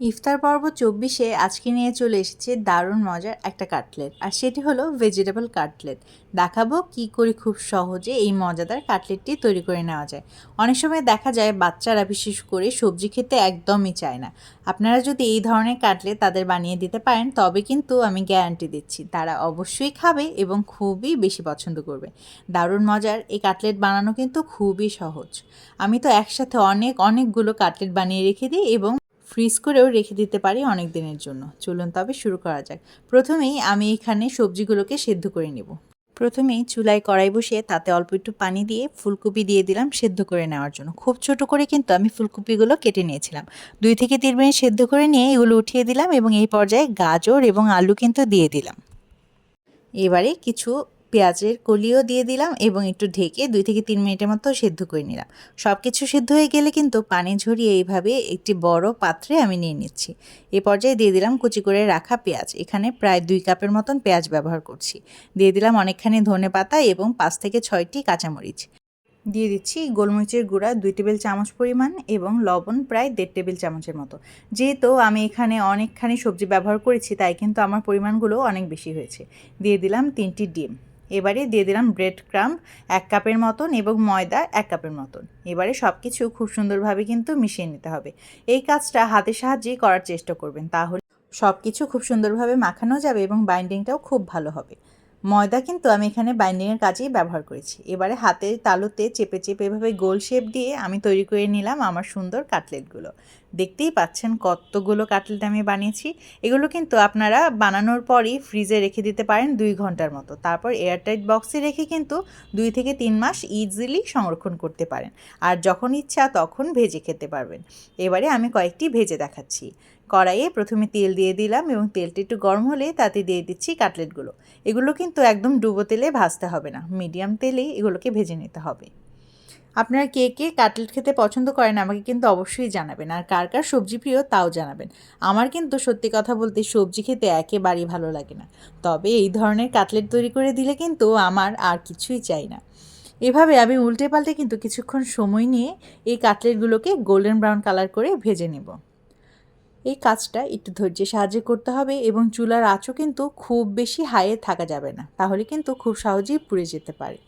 ইফতার পর্ব চব্বিশে আজকে নিয়ে চলে এসেছে দারুণ মজার একটা কাটলেট। আর সেটি হলো ভেজিটেবল কাটলেট। দেখাবো কি করে খুব সহজে এই মজাদার কাটলেটটি তৈরি করে নেওয়া যায়। অনেক সময় দেখা যায় বাচ্চারা বিশেষ করে সবজি খেতে একদমই চায় না। আপনারা যদি এই ধরনের কাটলেট তাদের বানিয়ে দিতে পারেন, তবে কিন্তু আমি গ্যারান্টি দিচ্ছি, তারা অবশ্যই খাবে এবং খুবই বেশি পছন্দ করবে। দারুণ মজার এই কাটলেট বানানো কিন্তু খুবই সহজ। আমি তো একসাথে অনেক, অনেকগুলো কাটলেট বানিয়ে রেখে দিই এবং ফ্রিজ করেও রেখে দিতে পারি অনেক দিনের জন্য। চলুন তবে শুরু করা যাক। প্রথমেই আমি এখানে সবজিগুলোকে সেদ্ধ করে নেব। প্রথমেই চুলায় কড়াই বসিয়ে তাতে অল্প একটু পানি দিয়ে ফুলকপি দিয়ে দিলাম সেদ্ধ করে নেওয়ার জন্য। খুব ছোট করে কিন্তু আমি ফুলকপিগুলো কেটে নিয়েছিলাম। দুই থেকে তিন মিনিট সেদ্ধ করে নিয়ে এগুলো উঠিয়ে দিলাম এবং এই পর্যায়ে গাজর এবং আলু কিন্তু দিয়ে দিলাম। এবারে কিছু পেঁয়াজের কলিও দিয়ে দিলাম এবং একটু ঢেকে দুই থেকে তিন মিনিটের মতো সেদ্ধ করে নিলাম। সব কিছু সেদ্ধ হয়ে গেলে কিন্তু পানি ঝরিয়ে এইভাবে একটি বড় পাত্রে আমি নিয়ে নিচ্ছি। এ পর্যায়ে দিয়ে দিলাম কুচি করে রাখা পেঁয়াজ। এখানে প্রায় দুই কাপের মতন পেঁয়াজ ব্যবহার করছি। দিয়ে দিলাম অনেকখানি ধনে পাতা এবং পাঁচ থেকে ছয়টি কাঁচামরিচ। দিয়ে দিচ্ছি গোলমরিচের গুঁড়া দুই টেবিল চামচ পরিমাণ এবং লবণ প্রায় দেড় টেবিল চামচের মতো। যেহেতু আমি এখানে অনেকখানি সবজি ব্যবহার করেছি, তাই কিন্তু আমার পরিমাণগুলো অনেক বেশি হয়েছে। দিয়ে দিলাম তিনটি ডিম। এবারে দিয়ে দিলাম ব্রেড ক্রাম্ব এক কাপের মতন এবং ময়দা এক কাপের মতন। এবারে সব কিছু খুব সুন্দরভাবে কিন্তু মিশিয়ে নিতে হবে। এই কাজটা হাতের সাহায্যেই করার চেষ্টা করবেন, তাহলে সব কিছু খুব সুন্দরভাবে মাখানো যাবে এবং বাইন্ডিংটাও খুব ভালো হবে। ময়দা কিন্তু আমি এখানে বাইন্ডিংয়ের কাজেই ব্যবহার করেছি। এবারে হাতের তালুতে চেপে চেপে এভাবে গোল শেপ দিয়ে আমি তৈরি করে নিলাম আমার সুন্দর কাটলেটগুলো দেখতেই পাচ্ছেন কতগুলো কাটলেট আমি বানিয়েছি। এগুলো কিন্তু আপনারা বানানোর পরই ফ্রিজে রেখে দিতে পারেন দুই ঘণ্টার মতো। তারপর এয়ারটাইট বক্সে রেখে কিন্তু দুই থেকে তিন মাস ইজিলি সংরক্ষণ করতে পারেন। আর যখন ইচ্ছা তখন ভেজে খেতে পারবেন। এবারে আমি কয়েকটি ভেজে দেখাচ্ছি। কড়াইয়ে প্রথমে তেল দিয়ে দিলাম এবং তেলটা একটু গরম হলে তাতে দিয়ে দিচ্ছি কাটলেটগুলো। এগুলো কিন্তু একদম ডুবো তেলে ভাজতে হবে না, মিডিয়াম তেলেই এগুলোকে ভেজে নিতে হবে। আপনারা কে কে কাটলেট খেতে পছন্দ করেন আমাকে কিন্তু অবশ্যই জানাবেন, আর কার কার সবজি প্রিয় তাও জানাবেন। আমার কিন্তু সত্যি কথা বলতে সবজি খেতে একেবারেই ভালো লাগে না, তবে এই ধরনের কাটলেট তৈরি করে দিলে কিন্তু আমার আর কিছুই চাই না। এভাবে আমি উল্টে পাল্টে কিন্তু কিছুক্ষণ সময় নিয়ে এই কাটলেটগুলোকে গোল্ডেন ব্রাউন কালার করে ভেজে নেব। এই কাজটা একটু ধৈর্যের সাহায্যে করতে হবে এবং চুলার আঁচও কিন্তু খুব বেশি হাইয়ে থাকা যাবে না, তাহলে কিন্তু খুব সহজেই পুড়ে যেতে পারে।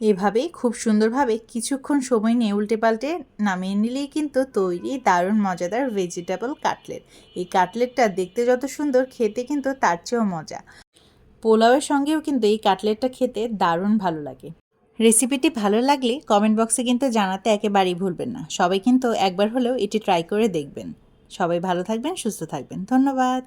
এভাবেই খুব সুন্দরভাবে কিছুক্ষণ সময় নিয়ে উল্টে পাল্টে নামিয়ে নিলেই কিন্তু তৈরি দারুণ মজাদার ভেজিটেবল কাটলেট এই কাটলেটটা দেখতে যত সুন্দর, খেতে কিন্তু তার চেয়েও মজা। পোলাওয়ের সঙ্গেও কিন্তু এই কাটলেটটা খেতে দারুণ ভালো লাগে। রেসিপিটি ভালো লাগলে কমেন্ট বক্সে কিন্তু জানাতে একেবারেই ভুলবেন না। সবাই কিন্তু একবার হলেও এটি ট্রাই করে দেখবেন। সবাই ভালো থাকবেন, সুস্থ থাকবেন। ধন্যবাদ।